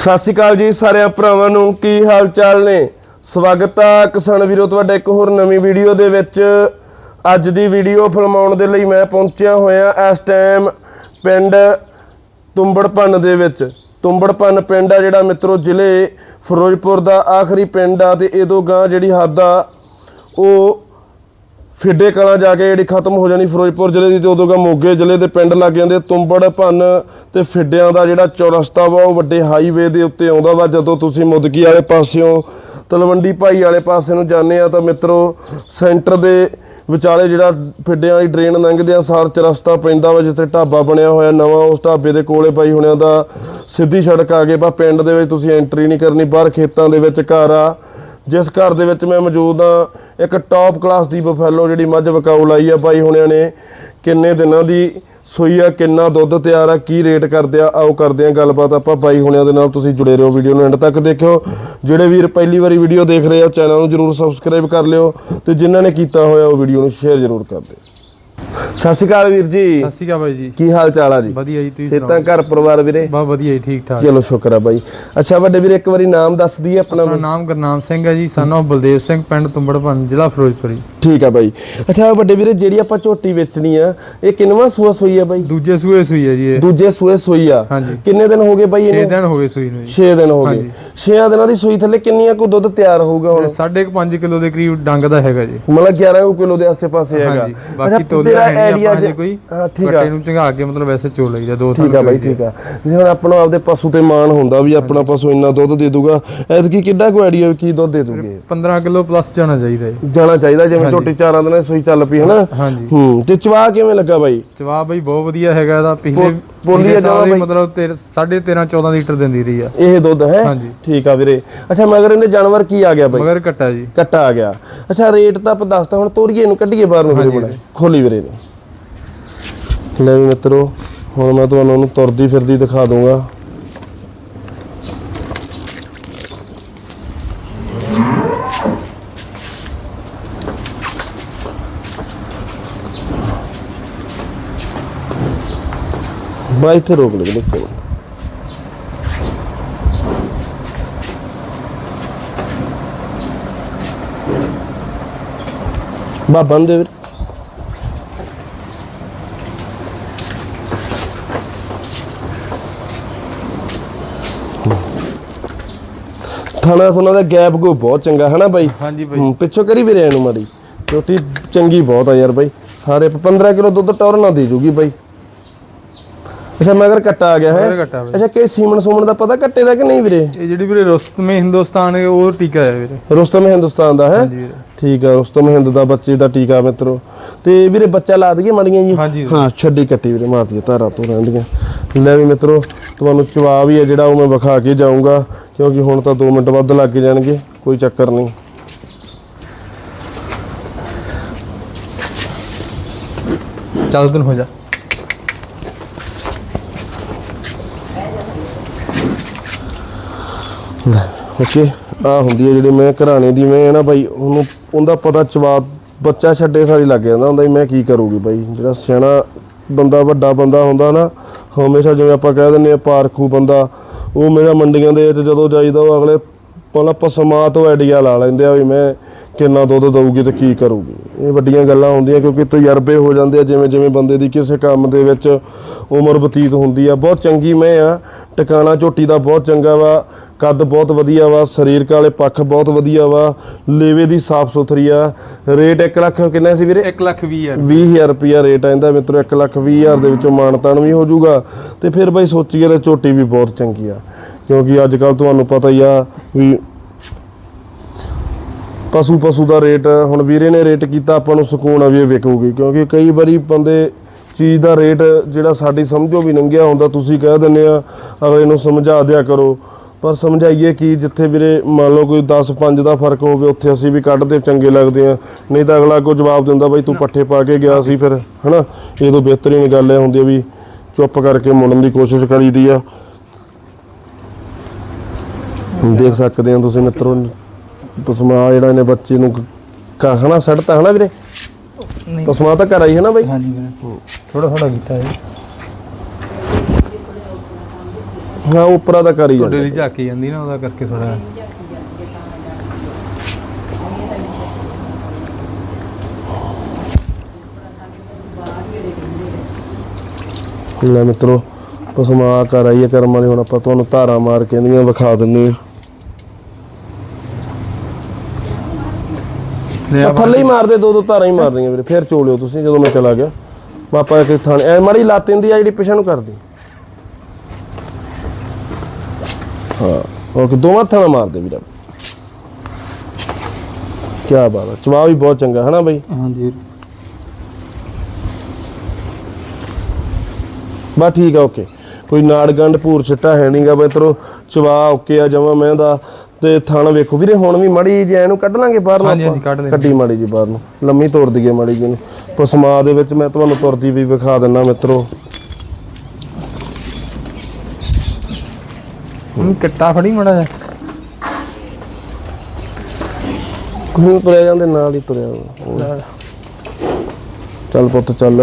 ਸਤਿ ਸ਼੍ਰੀ ਅਕਾਲ ਜੀ ਸਾਰਿਆਂ ਭਰਾਵਾਂ ਨੂੰ, ਕੀ ਹਾਲ ਚਾਲ ਨੇ? ਸਵਾਗਤ ਆ ਕਿਸਾਨ ਵੀਰੋ, ਤੁਹਾਡਾ ਇੱਕ ਹੋਰ ਨਵੀਂ ਵੀਡੀਓ ਦੇ ਵਿੱਚ। ਅੱਜ ਦੀ ਵੀਡੀਓ ਫਿਲਮਾਉਣ ਦੇ ਲਈ ਮੈਂ ਪਹੁੰਚਿਆ ਹੋਇਆ ਇਸ ਟਾਈਮ ਪਿੰਡ ਤੁੰਬੜਪਨ ਦੇ ਵਿੱਚ। ਤੁੰਬੜਪੰਨ ਪਿੰਡ ਆ ਜਿਹੜਾ ਮਿੱਤਰੋ, ਜ਼ਿਲ੍ਹੇ ਫਿਰੋਜ਼ਪੁਰ ਦਾ ਆਖਰੀ ਪਿੰਡ ਆ ਤੇ ਦੋ ਗਾਂ ਜਿਹੜੀ ਹੱਦ ਆ, ਉਹ ਫਿੱਡੇ ਕਲਾਂ ਜਾ ਕੇ ਜਿਹੜੀ ਖਤਮ ਹੋ ਜਾਣੀ ਫਿਰੋਜ਼ਪੁਰ ਜ਼ਿਲ੍ਹੇ ਦੀ ਤੇ ਉਦੋਂ ਮੋਗੇ ਜ਼ਿਲ੍ਹੇ ਦੇ ਪਿੰਡ ਲੱਗ ਜਾਂਦੇ ਤੁੰਬੜ ਭੰਨ ਤੇ ਫਿੱਡਿਆਂ ਦਾ ਜਿਹੜਾ ਚੌਰਸਤਾ ਵਾ ਉਹ ਵੱਡੇ ਹਾਈਵੇ ਦੇ ਉੱਤੇ ਆਉਂਦਾ ਵਾ, ਜਦੋਂ ਤੁਸੀਂ ਮੁਦਕੀ ਵਾਲੇ ਪਾਸਿਓਂ ਤਲਵੰਡੀ ਭਾਈ ਵਾਲੇ ਪਾਸੇ ਨੂੰ ਜਾਂਦੇ ਆ ਤਾਂ ਮਿੱਤਰੋ ਸੈਂਟਰ ਦੇ ਵਿਚਾਲੇ ਜਿਹੜਾ ਫਿੱਡਿਆਂ ਵਾਲੀ ਡਰੇਨ ਲੰਘਦੇ ਆ, ਸਾਰ ਚਰਸਤਾ ਪੈਂਦਾ ਵਾ ਜਿੱਥੇ ਢਾਬਾ ਬਣਿਆ ਹੋਇਆ ਨਵਾਂ, ਉਸ ਢਾਬੇ ਦੇ ਕੋਲੇ ਬਾਈ ਹੁਣਿਆਂ ਦਾ ਸਿੱਧੀ ਸੜਕ ਆ ਗਈ। ਬਾ ਪਿੰਡ ਦੇ ਵਿੱਚ ਤੁਸੀਂ ਐਂਟਰੀ ਨਹੀਂ ਕਰਨੀ, ਬਾਹਰ ਖੇਤਾਂ ਦੇ ਵਿੱਚ ਘਰ ਆ। ਜਿਸ ਘਰ ਦੇ ਵਿੱਚ ਮੈਂ ਮੌਜੂਦ ਆ ਇੱਕ ਟੌਪ ਕਲਾਸ ਦੀ ਬਫੈਲੋ ਜਿਹੜੀ ਮੱਝ ਵਕਾਊ ਲਾਈ ਆ ਬਾਈ ਹੁਣਿਆਂ ਨੇ। ਕਿੰਨੇ ਦਿਨਾਂ ਦੀ ਸੂਈ ਆ, ਕਿੰਨਾ ਦੁੱਧ ਤਿਆਰ ਆ, ਕੀ ਰੇਟ ਕਰਦੇ ਆ, ਆਓ ਕਰਦੇ ਆ ਗੱਲਬਾਤ ਆਪਾਂ ਬਾਈ ਹੁਣਿਆਂ ਦੇ ਨਾਲ, ਤੁਸੀਂ ਜੁੜੇ ਰਹੋ ਵੀਡੀਓ ਨੂੰ ਐਂਡ ਤੱਕ ਦੇਖਿਓ। ਜਿਹੜੇ ਵੀਰ ਪਹਿਲੀ ਵਾਰੀ ਵੀਡੀਓ ਦੇਖ ਰਹੇ ਆ, ਚੈਨਲ ਨੂੰ ਜਰੂਰ ਸਬਸਕ੍ਰਾਈਬ ਕਰ ਲਿਓ ਤੇ ਜਿਨ੍ਹਾਂ ਨੇ ਕੀਤਾ ਹੋਇਆ ਉਹ ਵੀਡੀਓ ਨੂੰ ਸ਼ੇਅਰ ਜਰੂਰ ਕਰ ਦਿਓ। ਸਤਿ ਸ਼੍ਰੀ ਅਕਾਲ ਵੀਰ ਜੀ। ਸਤਿ ਸ਼੍ਰੀ ਅਕਾਲ ਬਾਈ ਜੀ। ਕੀ ਹਾਲ ਚਾਲ ਆ ਜੀ? ਵਧੀਆ ਜੀ ਤੁਸੀਂ ਸੇਤਾਂ ਘਰ ਪਰਿਵਾਰ ਵੀਰੇ? ਬਹੁਤ ਵਧੀਆ ਜੀ ਠੀਕ ਠਾਕ। ਚਲੋ ਸ਼ੁਕਰ ਆ ਬਾਈ। ਅੱਛਾ ਵੱਡੇ ਵੀਰੇ ਇੱਕ ਵਾਰੀ ਨਾਮ ਦੱਸ ਦਈਏ ਆਪਣਾ ਨਾਮ ਗੁਰਨਾਮ ਸਿੰਘ ਹੈ ਜੀ ਸਨ ਬਲਦੇਵ ਸਿੰਘ ਪਿੰਡ ਤੁੰਬੜਪਨ ਜ਼ਿਲ੍ਹਾ ਫਿਰੋਜ਼ਪੁਰ ਜੀ। ਠੀਕ ਆ ਬਾਈ। ਅੱਛਾ ਵੱਡੇ ਵੀਰੇ ਜਿਹੜੀ ਆਪਾਂ ਝੋਟੀ ਵੇਚਣੀ ਆ ਇਹ ਕਿੰਨਵਾਂ ਸੂਆ ਸੋਈ ਆ ਬਾਈ? ਦੂਜੇ ਸੂਏ ਸੂਈ ਹੈ ਜੀ ਇਹ। ਦੂਜੇ ਸੂਏ ਸੋਈ ਆ। ਹਾਂਜੀ। ਕਿੰਨੇ ਦਿਨ ਹੋ ਗਏ ਬਾਈ 6 ਇਹਨੂੰ? ਦਿਨ ਹੋ ਗਏ ਸੂਈ ਨੂੰ ਜੀ। 6 ਦਿਨ ਹੋ ਗਏ। 6 ਦਿਨਾਂ ਦੀ ਸੂਈ ਥੱਲੇ ਕਿੰਨੀਆਂ ਕੋ ਦੁੱਧ ਤਿਆਰ ਹੋਊਗਾ ਹੁਣ? ਸਾਢੇ 5 ਕਿਲੋ ਦੇ ਕਰੀਬ ਡੰਗ ਦਾ ਹੈਗਾ ਜੀ। ਮਤਲਬ 11 ਕਿਲੋ ਦੇ ਆਸੇ-ਪਾਸੇ ਹੈਗਾ। ਹਾਂਜੀ। ਬਾਕੀ ਤੋਲੇ ਤੇਰਾ ਹੈ ਨਹੀਂ idea ਆਪਾਂ ਜੇ- ਕੋਈ। ਹਾਂ ਠੀਕ ਆ। ਕੱਟੇ ਨੂੰ ਚੰਗਾ ਕੇ ਮਤਲਬ ਵੈਸੇ ਚੋ ਲਈਦਾ ਦੋ ਠੀਕ ਆ ਬਾਈ ਠੀਕ ਆ। ਜੇ ਹੁਣ ਆਪਣਾ ਆਪਦੇ ਪਸ਼ੂ ਤੇ ਮਾਣ ਹੁੰਦਾ ਵੀ ਆਪਣਾ ਪਸ਼ੂ ਇੰਨਾ ਦੁੱਧ ਦੇ ਦੂਗਾ ਐਤਕੀ ਕਿੱਡਾ ਕੋ ਆਈਡੀਆ ਕੀ ਦੁੱਧ ਦੇ ਦੂਗੇ? 15 ਕਿਲੋ ਪਲੱਸ ਜਾਣਾ ਚਾਹੀਦਾ ਜੀ। ਜਾਣਾ ਚਾਹੀਦਾ ਜਿਵੇਂ ਝੋਟੀ ਚਾਰਾਂ ਦਿਨਾਂ ਦੀ ਸੂਈ ਚੱਲ ਪਈ ਹਨਾ? ਹਾਂਜੀ। ਹੂੰ ਤੇ ਚਵਾ ਕਿਵੇਂ ਲੱਗਾ ਬਾਈ? ਜਵਾਬ ਬਈ ਬਹੁਤ ਵਧੀਆ ਹੈਗਾ ਇਹਦਾ। ਪਿਛਲੇ ਬੋਲੀ ਪਿਛਲੇ ਆ ਸਾਲ ਬਾਈ। ਮਤਲਬ 13 14 ਲੀਟਰ ਦਿੰਦੀ ਰਹੀ ਆ। ਇਹ ਦੁੱਧ ਹੈ? ਹਾਂਜੀ। ਠੀਕ ਆ ਵੀਰੇ। ਅੱਛਾ ਮਗਰ ਇਹਦੇ ਜਾਨਵਰ ਕੀ ਆ ਗਿਆ ਬਾਈ? ਮਗਰ ਕੱਟਾ ਜੀ। ਕੱਟਾ ਆ ਗਿਆ। ਅੱਛਾ ਰੇਟ ਤਾਂ ਆਪਾਂ ਦੱਸਤਾ ਹੁਣ ਤੋਰੀਏ ਨੂੰ ਕੱਢੀਏ ਬਾਹਰ ਨੂੰ ਵੀਰੇ ਬਣਾ ਖੋਲੀ ਵੀਰੇ ਨੇ ਲੈ ਵੀ ਮਿੱਤਰੋ ਹੁਣ ਮੈਂ ਤੁਹਾਨੂੰ ਉਹਨੂੰ ਤੁਰਦੀ ਫਿਰਦੀ ਦਿਖਾ ਦੂੰਗਾ ਬਾਈ ਇੱਥੇ ਰੋਕ ਲੈ ਦੇਖੋ ਬਾ ਬੰਦੇ ਵੀਰੇ ਥਾਣਾ ਸੁਣਾ ਦਾ ਗੈਪ ਕੋ ਬਹੁਤ ਚੰਗਾ ਹੈ ਨਾ ਬਾਈ ਹਾਂਜੀ ਬਾਈ ਹੂੰ, ਪਿੱਛੋਂ ਕਰੀ ਵੀਰੇ ਇਹਨੂੰ ਮਾੜੀ ਰੋਟੀ ਚੰਗੀ ਬਹੁਤ ਆ ਯਾਰ ਬਾਈ ਸਾਰੇ 15 ਕਿਲੋ ਦੁੱਧ ਟੌਰ ਨਾ ਦੇ ਜੂਗੀ ਬਾਈ ਅੱਛਾ ਮਗਰ ਕੱਟਾ ਆ ਗਿਆ ਹੈ। ਮਗਰ ਕੱਟਾ ਬਾਈ। ਅੱਛਾ ਕਿ ਸੀਮਨ ਸੁਮਨ ਦਾ ਪਤਾ ਕੱਟੇ ਦਾ ਕਿ ਨਹੀਂ ਵੀਰੇ? ਇਹ ਜਿਹੜੀ ਵੀਰੇ ਰੁਸਤਮੇ ਹਿੰਦੁਸਤਾਨ ਹੈ ਉਹ ਟੀਕਾ ਹੈ ਵੀਰੇ। ਰੁਸਤਮ ਹਿੰਦੁਸਤਾਨ ਦਾ ਹੈ? ਹਾਂਜੀ ਵੀਰੇ। ਠੀਕ ਆ ਰੁਸਤਮ ਹਿੰਦ ਦਾ ਬੱਚੇ ਦਾ ਟੀਕਾ ਮਿੱਤਰੋ। ਤੇ ਵੀਰੇ ਬੱਚਾ ਲਾ ਦਈਏ ਮੜੀਆਂ ਜੀ। ਹਾਂਜੀ ਵੀਰੇ। ਹਾਂ ਛੱਡੀ ਕੱਟੀ ਵੀਰੇ ਮਾਰ ਦਈਏ ਧਾਰਾ ਤੋਂ ਰਹਿੰਦੀਆਂ ਲੈ ਵੀ ਮਿੱਤਰੋ ਤੁਹਾਨੂੰ ਚਵਾ ਵੀ ਹੈ ਜਿਹੜਾ ਉਹ ਮੈਂ ਵਿਖਾ ਕੇ ਜਾਊਂਗਾ। ਕਿਉਂਕਿ ਹੁਣ ਤਾਂ 2 ਮਿੰਟ ਵੱਧ ਲੱਗ ਜਾਣਗੇ ਕੋਈ ਚੱਕਰ ਨਹੀਂ। ਚੱਲ ਤਨ ਹੋ ਜਾ। ਓਕੇ ਆ ਹੁੰਦੀ ਹੈ ਜਿਹੜੀ ਮੈਂ ਘਰਾਣੇ ਦੀ ਮੈਂ ਹੈ ਨਾ ਬਾਈ, ਉਹਨੂੰ ਉਹਦਾ ਪਤਾ ਜਵਾਬ ਬੱਚਾ ਛੱਡੇ ਸਾਰੀ ਲੱਗ ਜਾਂਦਾ ਹੁੰਦਾ ਮੈਂ ਕੀ ਕਰੂਗੀ ਬਾਈ। ਜਿਹੜਾ ਸਿਆਣਾ ਬੰਦਾ, ਵੱਡਾ ਬੰਦਾ ਹੁੰਦਾ ਨਾ, ਹਮੇਸ਼ਾ ਜਿਵੇਂ ਆਪਾਂ ਕਹਿ ਦਿੰਦੇ ਆ ਪਾਰਖੂ ਬੰਦਾ, ਉਹ ਮੇਰਾ ਮੰਡੀਆਂ ਦੇ ਵਿੱਚ ਜਦੋਂ ਜਾਈਦਾ, ਉਹ ਅਗਲੇ ਪਹਿਲਾਂ ਪਸਮਾ ਤੋਂ ਆਈਡੀਆ ਲਾ ਲੈਂਦੇ ਆ ਵੀ ਮੈਂ ਕਿੰਨਾ ਦੁੱਧ ਦਊਗੀ ਤੇ ਕੀ ਕਰੂਗੀ। ਇਹ ਵੱਡੀਆਂ ਗੱਲਾਂ ਹੁੰਦੀਆਂ ਕਿਉਂਕਿ ਤਜਰਬੇ ਹੋ ਜਾਂਦੇ ਆ, ਜਿਵੇਂ ਜਿਵੇਂ ਬੰਦੇ ਦੀ ਕਿਸੇ ਕੰਮ ਦੇ ਵਿੱਚ ਉਮਰ ਬਤੀਤ ਹੁੰਦੀ ਆ। ਬਹੁਤ ਚੰਗੀ ਮੈਂ ਆ। ਟਿਕਾਣਾ ਝੋਟੀ ਦਾ ਬਹੁਤ ਚੰਗਾ ਵਾ। ਕੱਦ ਬਹੁਤ ਵਧੀਆ ਵਾ ਸਰੀਰਕ ਵਾਲੇ ਪੱਖ ਬਹੁਤ ਵਧੀਆ ਵਾ ਲੇਵੇ ਦੀ ਸਾਫ਼ ਸੁਥਰੀ ਆ। ਰੇਟ 1 ਲੱਖ ਕਿੰਨਾ ਸੀ ਵੀਰੇ? 1 ਲੱਖ 20 ਹਜ਼ਾਰ। 20000 ਰੁਪਿਆ ਰੇਟ ਆਂਦਾ ਮਿੱਤਰੋ 1 ਲੱਖ 20 ਹਜ਼ਾਰ ਦੇ ਵਿੱਚੋਂ ਮਾਨਤਾਨ ਵੀ ਹੋ ਜਾਊਗਾ। ਤੇ ਫਿਰ ਬਾਈ ਸੋਚੀਏ ਤਾਂ ਝੋਟੀ ਵੀ ਬਹੁਤ ਚੰਗੀ ਆ। ਕਿਉਂਕਿ ਅੱਜ ਕੱਲ ਤੁਹਾਨੂੰ ਪਤਾ ਹੀ ਆ ਵੀ ਪਸ਼ੂ ਪਸ਼ੂ ਦਾ ਰੇਟ ਹੁਣ ਵੀਰੇ ਨੇ ਰੇਟ ਕੀਤਾ ਆਪਾਂ ਨੂੰ ਸਕੂਨ ਆ ਵੀ ਇਹ ਵਿਕੂਗੀ। ਕਿਉਂਕਿ ਕਈ ਵਾਰੀ ਬੰਦੇ ਚੀਜ਼ ਦਾ ਰੇਟ ਜਿਹੜਾ ਸਾਡੀ ਸਮਝੋ ਵੀ ਨੰਗਿਆ ਹੁੰਦਾ ਤੁਸੀਂ ਕਹਿ ਦਿੰਦੇ ਆ ਅਗਲੇ ਨੂੰ ਸਮਝਾ ਦਿਆ ਕਰੋ। ਪਰ ਸਮਝਾਈਏ ਕਿ ਜਿੱਥੇ ਵੀਰੇ ਮੰਨ ਲਓ ਕੋਈ 10 5 ਦਾ ਫ਼ਰਕ ਹੋਵੇ ਉੱਥੇ ਅਸੀਂ ਵੀ ਕੱਢਦੇ ਚੰਗੇ ਲੱਗਦੇ ਆ। ਨਹੀਂ ਤਾਂ ਅਗਲਾ ਕੋ ਜਵਾਬ ਦਿੰਦਾ ਬਾਈ ਤੂੰ ਪੱਠੇ ਪਾ ਕੇ ਗਿਆ ਸੀ ਫਿਰ ਹਨਾ? ਇਹ ਤੋਂ ਬਿਹਤਰੀਨ ਗੱਲ ਇਹ ਹੁੰਦੀ ਆ ਵੀ ਚੁੱਪ ਕਰਕੇ ਮੁੜਨ ਦੀ ਕੋਸ਼ਿਸ਼ ਕਰੀਦੀ ਆ। ਦੇਖ ਸਕਦੇ ਆ ਤੁਸੀਂ ਮਿੱਤਰੋ ਪਸਮਾ ਜਿਹੜਾ ਇਹਨੇ ਬੱਚੇ ਨੂੰ ਕਾ ਹਨਾ ਸੜਤਾ ਹਨਾ ਵੀਰੇ? ਪਸਮਾ ਤਾਂ ਘਰ ਆਈ ਹੈ ਨਾ ਬਾਈ? ਹਾਂਜੀ ਵੀਰੇ। ਥੋੜਾ ਥੋੜਾ ਕੀਤਾ ਹੈ ਹਾਂ ਉਪਰਾ ਦਾ ਕਰ ਤੁਹਾਡੇ ਦੀ ਝਾਕੀ ਜਾਂਦੀ ਨਾ ਉਹਦਾ ਕਰਕੇ ਥੋੜਾ ਲੈ ਮਿੱਤਰੋ ਪਸਮਾ ਕਰ ਆਈ ਹੈ ਕਰਮ ਵਾਲੀ ਹੁਣ ਆਪਾਂ ਤੁਹਾਨੂੰ ਧਾਰਾ ਮਾਰ ਕੇ ਇਹਦੀਆਂ ਵਿਖਾ ਲੈ ਆਹ ਥੱਲੇ ਹੀ ਮਾਰਦੇ ਦੋ ਦੋ ਧਾਰਾਂ ਹੀ ਮਾਰਦੀਆਂ ਵੀਰੇ ਫਿਰ ਚੋਲਿਓ ਤੁਸੀਂ ਜਦੋਂ ਮੈਂ ਚਲਾ ਗਿਆ। ਪਾਪਾ ਕਿ ਥਾਣੇ ਐ ਮਾੜੀ ਲੱਤ ਇੰਦੀ ਆ ਜਿਹੜੀ ਪਿਛਾ ਨੂੰ ਕਰਦੀ। ਹਾਂ। ਉਹ ਕਿ ਦੋਵਾਂ ਹੱਥਾਂ ਨਾਲ ਮਾਰਦੇ ਵੀਰੇ ਕੀ ਬਾਤ ਹੈ ਚਵਾ ਵੀ ਬਹੁਤ ਚੰਗਾ ਹੈ ਨਾ ਬਈ? ਹਾਂਜੀ। ਬਸ ਠੀਕ ਆ ਓਕੇ। ਕੋਈ ਨਾੜ ਗੰਢ ਭੂਰ ਛਿੱਟਾ ਹੈ ਨਹੀਂਗਾ ਮਿੱਤਰੋ ਚਵਾ ਓਕੇ ਆ ਜਮਾ ਮੈਂ ਦਾ। ਤੇ ਥਣ ਵੇਖੋ ਵੀਰੇ ਹੁਣ ਵੀ ਮੜੀ ਜੇ ਇਹਨੂੰ ਕੱਢ ਲਾਂਗੇ ਬਾਹਰ ਨੂੰ ਹਾਂਜੀ? ਹਾਂਜੀ, ਕੱਢ ਲੈਂਦੇ। ਕੱਢੀ ਮਾੜੀ ਜੀ ਬਾਹਰ ਨੂੰ। ਲੰਮੀ ਤੋੜ ਦਈਏ ਮਾੜੀ ਜੀ ਨੂੰ ਪਸਮਾ ਦੇ ਵਿੱਚ ਮੈਂ ਤੁਹਾਨੂੰ ਤੁਰਦੀ ਵੀ ਵਿਖਾ ਦਿੰਨਾ ਮਿੱਤਰੋ। ਹੁਣ ਕਿੱਟਾ ਫੜੀ ਮੜਾ ਜਾ ਕੋਈ ਤੁਰਿਆ ਜਾਂਦੇ ਨਾਲ ਹੀ ਤੁਰਿਆ। ਚੱਲ ਪੁੱਤ ਚੱਲ।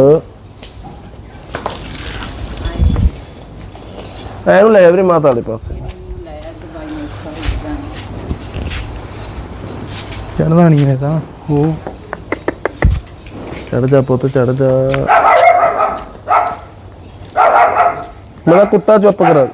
ਐਨੂੰ ਲੈ ਜਾ ਵੀਰੇ ਮਾਤਾ ਵਾਲੇ ਪਾਸੇ। ਚੜਦਾ ਨਹੀਂ ਇਹ ਤਾਂ। ਉਹ ਚੜ ਜਾ ਪੁੱਤ ਚੜ ਜਾ। ਮੇਰਾ ਕੁੱਤਾ ਚੁੱਪ ਕਰ।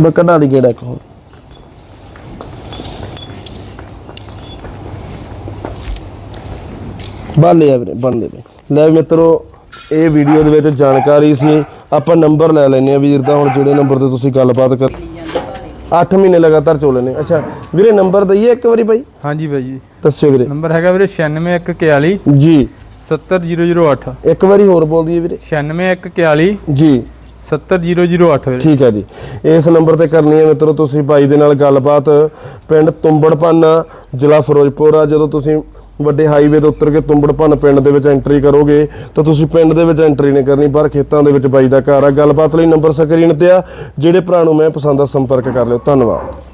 ਮੈਂ ਕਢਾ ਦੀ ਗੇੜਾ ਹੋਰ। ਬਾਲੇ ਆ ਵੀਰੇ ਬੰਦੇ ਵੇ ਲੈ ਵੀ ਮਿੱਤਰੋ ਇਹ ਵੀਡੀਓ ਦੇ ਵਿੱਚ ਜਾਣਕਾਰੀ ਸੀ। ਆਪਾਂ ਨੰਬਰ ਲੈ ਲੈਨੇ ਆ ਵੀਰ ਦਾ ਹੁਣ ਜਿਹੜੇ ਨੰਬਰ ਤੇ ਤੁਸੀਂ ਗੱਲਬਾਤ ਕਰ 8 ਮਹੀਨੇ ਲਗਾਤਾਰ ਚੋਲੇ ਨੇ ਅੱਛਾ ਵੀਰੇ ਨੰਬਰ ਦਈਏ ਇੱਕ ਵਾਰੀ ਬਾਈ? ਹਾਂਜੀ ਬਾਈ ਜੀ। ਦੱਸਿਓ ਵੀਰੇ। ਨੰਬਰ ਹੈਗਾ ਵੀਰੇ 96141 ਜੀ। 70008 ਇੱਕ ਵਾਰੀ ਹੋਰ ਬੋਲ ਦਈਏ ਵੀਰੇ। 96141 ਜੀ। 70008 ਵੀਰੇ ਠੀਕ ਹੈ ਜੀ। ਇਸ ਨੰਬਰ ਤੇ ਕਰਨੀ ਹੈ ਮਿੱਤਰੋ, ਤੁਸੀਂ ਬਾਈ ਦੇ ਨਾਲ ਗੱਲਬਾਤ। ਪਿੰਡ ਤੁੰਬੜਪਨ, ਜ਼ਿਲ੍ਹਾ ਫਿਰੋਜ਼ਪੁਰ ਆ। ਜਦੋਂ ਤੁਸੀਂ ਵੱਡੇ ਹਾਈਵੇ ਤੋਂ ਉੱਤਰ ਕੇ ਤੁੰਬੜਪਨ ਪਿੰਡ ਦੇ ਵਿੱਚ ਐਂਟਰੀ ਕਰੋਗੇ, ਤਾਂ ਤੁਸੀਂ ਪਿੰਡ ਦੇ ਵਿੱਚ ਐਂਟਰੀ ਨਹੀਂ ਕਰਨੀ, ਪਰ ਖੇਤਾਂ ਦੇ ਵਿੱਚ ਬਾਈ ਦਾ ਘਰ ਆ। ਗੱਲਬਾਤ ਲਈ ਨੰਬਰ ਸਕਰੀਨ ਤੇ ਆ। ਜਿਹੜੇ ਭਰਾ ਨੂੰ ਮੈਂ ਪਸੰਦ ਆ, ਸੰਪਰਕ ਕਰ ਲਿਓ। ਧੰਨਵਾਦ।